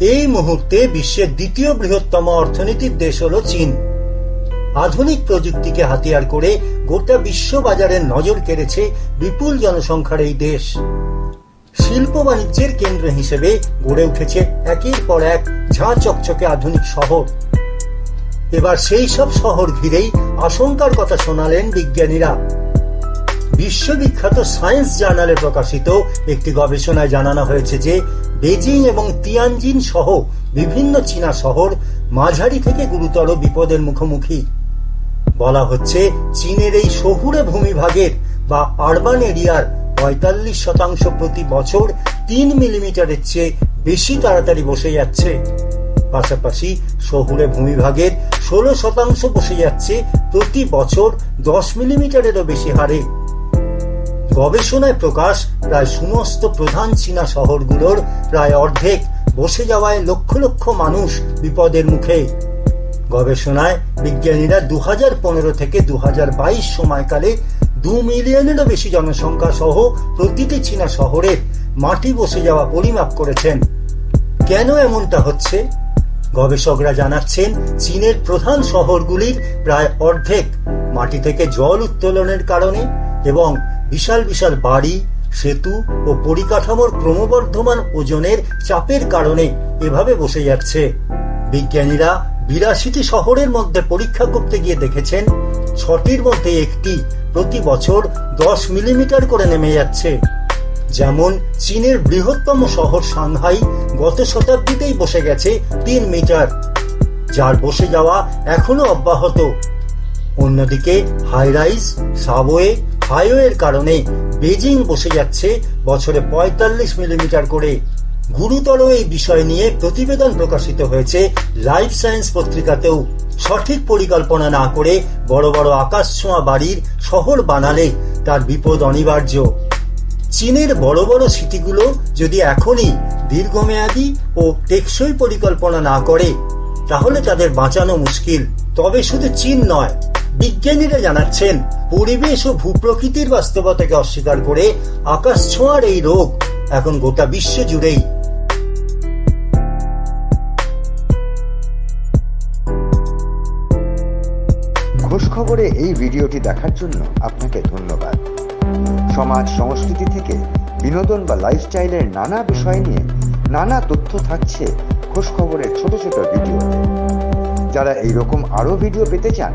এই মুহূর্তে বিশ্বের দ্বিতীয় বৃহত্তম অর্থনীতির দেশ হল চীন। আধুনিক প্রযুক্তিকে হাতিয়ার করে গোটা বিশ্ব বাজারের নজর কেড়েছে বিপুল জনসংখ্যার এই দেশ। শিল্প বাণিজ্যের কেন্দ্র হিসেবে গড়ে উঠেছে একের পর এক ঝাঁ চকচকে আধুনিক শহর। এবার সেই সব শহর ঘিরেই আশঙ্কার কথা শোনালেন বিজ্ঞানীরা। বিশ্ববিখ্যাত সায়েন্স জার্নালে প্রকাশিত একটি গবেষণায় জানানো হয়েছে যে বেজিং এবং তিয়ানজিন সহ বিভিন্ন চীনা শহর মাঝারি থেকে গুরুতর বিপদের মুখোমুখি। বলা হচ্ছে, চীনের এই শহুরে ভূমিভাগের বা আরবান এরিয়ার পঁয়তাল্লিশ শতাংশ প্রতি বছর তিন মিলিমিটারের চেয়ে বেশি তাড়াতাড়ি বসে যাচ্ছে। পাশাপাশি শহুরে ভূমিভাগের ষোলো শতাংশ বসে যাচ্ছে প্রতি বছর দশ মিলিমিটারেরও বেশি হারে। গবেষণায় প্রকাশ, প্রায় সমস্ত প্রধান চীনা শহরগুলোর প্রায় অর্ধেক বসে যাওয়ায় লক্ষ লক্ষ মানুষ বিপদের মুখে। গবেষণায় বিজ্ঞানীরা দু হাজার পনেরো থেকে দু হাজার বাইশ সময়কালে দু মিলিয়নেরও বেশি জনসংখ্যা সহ প্রতিটি চীনা শহরের মাটি বসে যাওয়া পরিমাপ করেছেন। কেন এমনটা হচ্ছে? গবেষকরা জানাচ্ছেন, চীনের প্রধান শহরগুলির প্রায় অর্ধেক মাটি থেকে জল উত্তোলনের কারণে এবং বিশাল বিশাল বাড়ি, সেতু ও পরিকাঠামোর ক্রমবর্ধমান ওজনের চাপের কারণে এভাবে বসে যাচ্ছে। বিজ্ঞানীরা বিরাশিটি শহরের মধ্যে পরীক্ষা করতে গিয়ে দেখেছেন, ছটির মধ্যে একটি প্রতি বছর দশ মিলিমিটার করে নেমে যাচ্ছে। যেমন চীনের বৃহত্তম শহর সাংহাই গত শতাব্দীতেই বসে গেছে তিন মিটার। যার বসে যাওয়া এখনও অব্যাহত। অন্যদিকে হাইরাইজ, সাবওয়ে হাইওয়ের কারণে বেজিং বসে যাচ্ছে বছরে পঁয়তাল্লিশ মিলিমিটার করে। গুরুতর এই বিষয় নিয়ে প্রতিবেদন প্রকাশিত হয়েছে লাইফ সায়েন্স পত্রিকাতেও। সঠিক পরিকল্পনা না করে বড় বড় আকাশ ছোঁয়া বাড়ির শহর বানালে তার বিপদ অনিবার্য। চীনের বড় বড় সিটিগুলো যদি এখনই দীর্ঘমেয়াদী ও টেকসই পরিকল্পনা না করে, তাহলে তাদের বাঁচানো মুশকিল। তবে শুধু চীন নয় বিজ্ঞানীরা জানাচ্ছেন, পরিবেশ ও ভূপ্রকৃতির বাস্তবতাকে অস্বীকার করে আকাশ ছোঁয়ার এই রোগ এখন গোটা বিশ্ব জুড়েই। খোঁজ খবরে এই ভিডিওটি দেখার জন্য আপনাকে ধন্যবাদ। সমাজ সংস্কৃতি থেকে বিনোদন বা লাইফস্টাইলের নানা বিষয় নিয়ে নানা তথ্য থাকছে খোঁজ খবরের ছোট ছোট ভিডিওতে। যারা এইরকম আরও ভিডিও পেতে চান